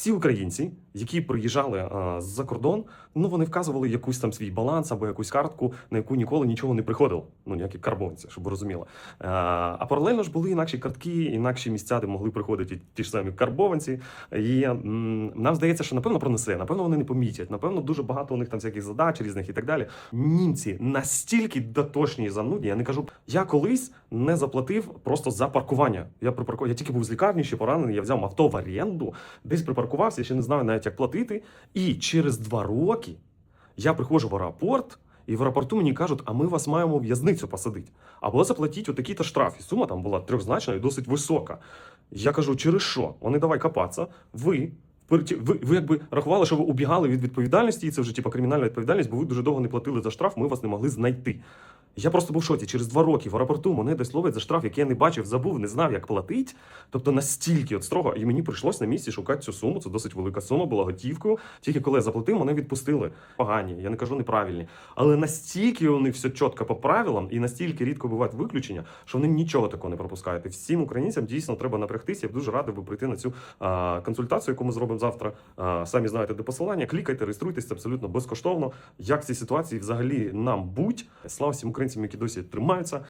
Всі українці, які приїжджали а, з-за кордон, ну вони вказували якусь там свій баланс або якусь картку, на яку ніколи нічого не приходило. Ну ніякі карбонці, щоб ви розуміли. А, а паралельно ж були інакші картки, інакші місця, де могли приходити ті ж самі карбованці. І нам здається, що напевно пронесе, напевно, вони не помітять. Напевно, дуже багато у них там всяких задач різних і так далі. Німці настільки дотошні і занудні. Я не кажу, я колись не заплатив просто за паркування. Я припаркував, я тільки був з лікарні, ще поранений. Я взяв авто в оренду, десь припаркувався, ще не знаю навіть як платити. І через два роки я приходжу в аеропорт. І в аеропорту мені кажуть, а ми вас маємо в в'язницю посадити. Або заплатіть отакий-то штраф. І сума там була трьохзначна і досить висока. Я кажу, через що? Вони давай копатися. Ви, ви, ви якби рахували, що ви убігали від відповідальності, і це вже типу, кримінальна відповідальність, бо ви дуже довго не платили за штраф, ми вас не могли знайти. Я просто був в шоці. Через два роки в аеропорту мене десь ловить за штраф, який я не бачив, забув, не знав, як платити. Тобто настільки от строго, і мені прийшлось на місці шукати цю суму. Це досить велика сума, була готівкою. Тільки коли я заплатив, мене відпустили. Погані, я не кажу неправильні. Але настільки них все чітко по правилам, і настільки рідко бувають виключення, що вони нічого такого не пропускають. І всім українцям дійсно треба напрягтися. Я б дуже радий би прийти на цю а, консультацію, яку ми зробимо завтра. А, самі знаєте, де посилання. Клікайте, реєструйтесь абсолютно безкоштовно. Як в цій ситуації взагалі нам будь. Слава всім українцям, які досі тримаються.